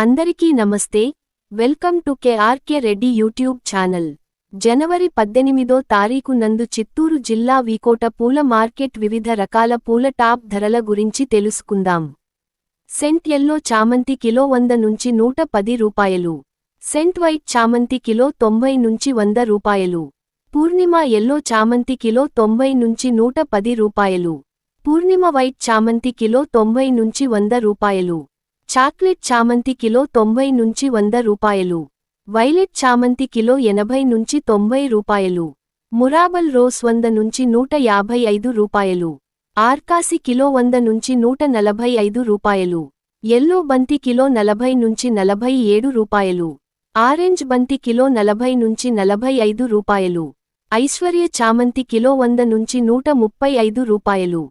అందరికీ నమస్తే. Welcome to KRK Reddy YouTube channel. జనవరి పద్దెనిమిదో తారీఖు నందు చిత్తూరు జిల్లా వీకోట పూల మార్కెట్ వివిధ రకాల పూల టాప్ ధరల గురించి తెలుసుకుందాం. సెంట్ ఎల్లో చామంతి కిలో వంద నుంచి నూట పది రూపాయలు. సెంట్ వైట్ చామంతి కిలో తొంభై నుంచి వంద రూపాయలు. పూర్ణిమ ఎల్లో చామంతి కిలో తొంభై నుంచి నూట పది రూపాయలు. పూర్ణిమ వైట్ చామంతి కిలో తొంభై నుంచి వంద రూపాయలు. చాక్లెట్ చామంతి కిలో తొంభై నుంచి వంద రూపాయలు. వైలెట్ చామంతి కిలో ఎనభై నుంచి తొంభై రూపాయలు. మురాబల్ రోస్ వంద నుంచి నూట యాభై ఐదు రూపాయలు. ఆర్కాసి కిలో వంద నుంచి నూట నలభై ఐదు రూపాయలు. ఎల్లో బంతి కిలో నలభై నుంచి నలభై ఏడు రూపాయలు. ఆరెంజ్ బంతి కిలో నలభై నుంచి నలభై ఐదు రూపాయలు. ఐశ్వర్య చామంతి కిలో వంద నుంచి నూట ముప్పై ఐదు రూపాయలు.